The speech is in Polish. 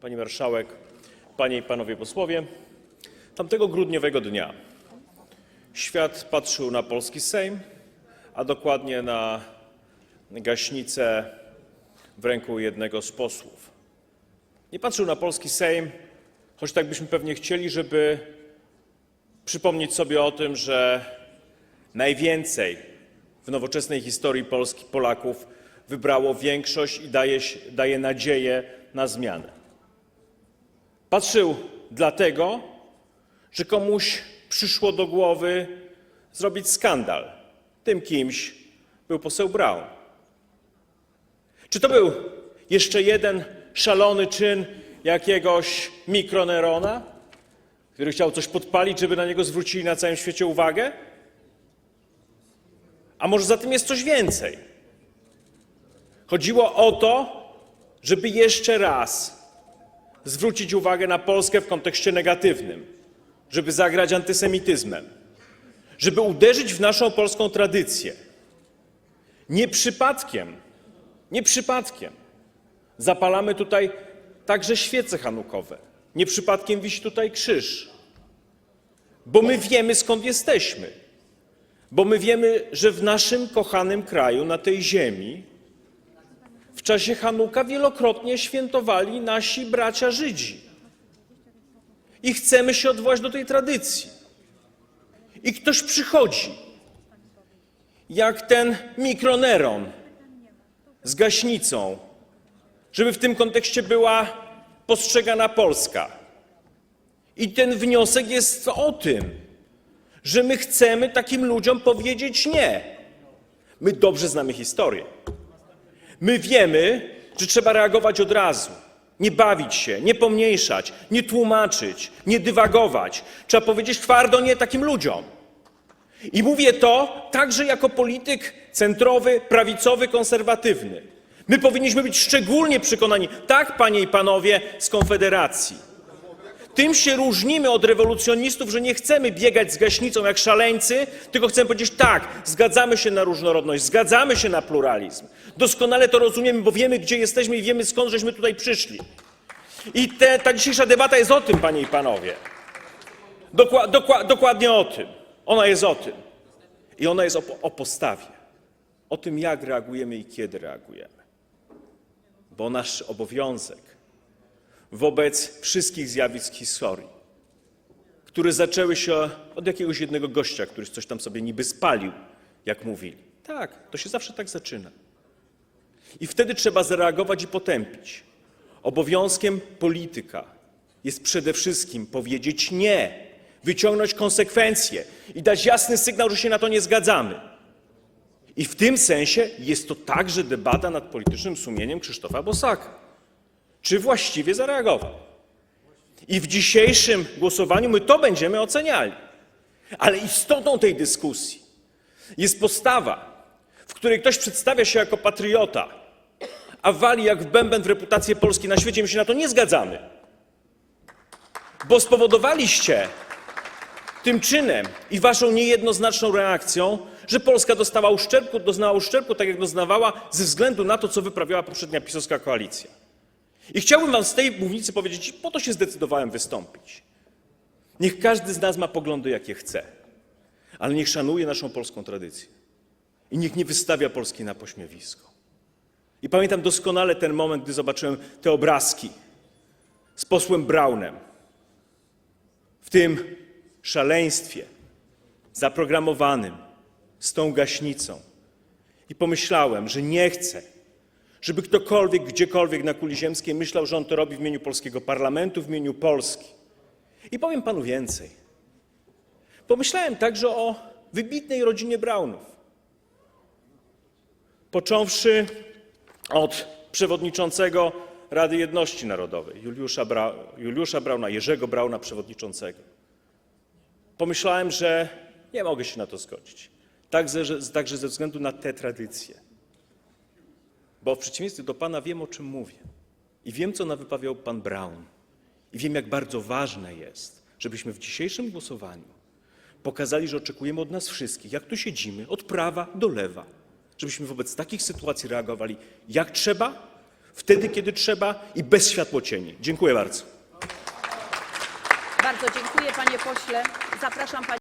Pani Marszałek, Panie i Panowie Posłowie, tamtego grudniowego dnia świat patrzył na polski Sejm, a dokładnie na gaśnicę w ręku jednego z posłów. Nie patrzył na polski Sejm, choć tak byśmy pewnie chcieli, żeby przypomnieć sobie o tym, że najwięcej w nowoczesnej historii Polski Polaków wybrało większość i daje, daje nadzieję na zmianę. Patrzył dlatego, że komuś przyszło do głowy zrobić skandal. Tym kimś był poseł Braun. Czy to był jeszcze jeden szalony czyn jakiegoś mikronerona, który chciał coś podpalić, żeby na niego zwrócili na całym świecie uwagę? A może za tym jest coś więcej? Chodziło o to, żeby jeszcze raz zwrócić uwagę na Polskę w kontekście negatywnym, żeby zagrać antysemityzmem, żeby uderzyć w naszą polską tradycję. Nie przypadkiem, nie przypadkiem zapalamy tutaj także świece hanukowe. Nie przypadkiem wisi tutaj krzyż. Bo my wiemy skąd jesteśmy. Bo my wiemy, że w naszym kochanym kraju, na tej ziemi, czasie Hanuka wielokrotnie świętowali nasi bracia Żydzi. I chcemy się odwołać do tej tradycji. I ktoś przychodzi, jak ten mikroneron z gaśnicą, żeby w tym kontekście była postrzegana Polska. I ten wniosek jest o tym, że my chcemy takim ludziom powiedzieć nie. My dobrze znamy historię. My wiemy, że trzeba reagować od razu. Nie bawić się, nie pomniejszać, nie tłumaczyć, nie dywagować. Trzeba powiedzieć twardo nie takim ludziom. I mówię to także jako polityk centrowy, prawicowy, konserwatywny. My powinniśmy być szczególnie przekonani, tak, panie i panowie z Konfederacji. Tym się różnimy od rewolucjonistów, że nie chcemy biegać z gaśnicą jak szaleńcy, tylko chcemy powiedzieć tak, zgadzamy się na różnorodność, zgadzamy się na pluralizm. Doskonale to rozumiemy, bo wiemy, gdzie jesteśmy i wiemy, skąd żeśmy tutaj przyszli. I te, ta dzisiejsza debata jest o tym, panie i panowie. Dokła, dokła, dokładnie o tym. Ona jest o tym. I ona jest o, o postawie. O tym, jak reagujemy i kiedy reagujemy. Bo nasz obowiązek wobec wszystkich zjawisk historii, które zaczęły się od jakiegoś jednego gościa, który coś tam sobie niby spalił, jak mówili. Tak, to się zawsze tak zaczyna. I wtedy trzeba zareagować i potępić. Obowiązkiem polityka jest przede wszystkim powiedzieć nie, wyciągnąć konsekwencje i dać jasny sygnał, że się na to nie zgadzamy. I w tym sensie jest to także debata nad politycznym sumieniem Krzysztofa Bosaka. Czy właściwie zareagował? I w dzisiejszym głosowaniu my to będziemy oceniali. Ale istotą tej dyskusji jest postawa, w której ktoś przedstawia się jako patriota, a wali jak w bęben w reputację Polski na świecie. My się na to nie zgadzamy. Bo spowodowaliście tym czynem i waszą niejednoznaczną reakcją, że Polska dostała uszczerbku, doznała uszczerbku, tak jak doznawała, ze względu na to, co wyprawiała poprzednia pisowska koalicja. I chciałbym wam z tej mównicy powiedzieć, po to się zdecydowałem wystąpić. Niech każdy z nas ma poglądy, jakie chce, ale niech szanuje naszą polską tradycję. I niech nie wystawia Polski na pośmiewisko. I pamiętam doskonale ten moment, gdy zobaczyłem te obrazki z posłem Braunem w tym szaleństwie zaprogramowanym z tą gaśnicą. I pomyślałem, że nie chcę, żeby ktokolwiek, gdziekolwiek na kuli ziemskiej myślał, że on to robi w imieniu polskiego parlamentu, w imieniu Polski. I powiem panu więcej. Pomyślałem także o wybitnej rodzinie Braunów. Począwszy od przewodniczącego Rady Jedności Narodowej, Juliusza, Bra Juliusza Brauna, Jerzego Brauna, przewodniczącego. Pomyślałem, że nie mogę się na to zgodzić. Także, że, także ze względu na te tradycje. Bo w przeciwieństwie do Pana wiem, o czym mówię. I wiem, co nawypawiał Pan Braun. I wiem, jak bardzo ważne jest, żebyśmy w dzisiejszym głosowaniu pokazali, że oczekujemy od nas wszystkich, jak tu siedzimy, od prawa do lewa, żebyśmy wobec takich sytuacji reagowali jak trzeba, wtedy, kiedy trzeba i bez światłocieni. Dziękuję bardzo. Bardzo dziękuję, panie pośle. Zapraszam panią.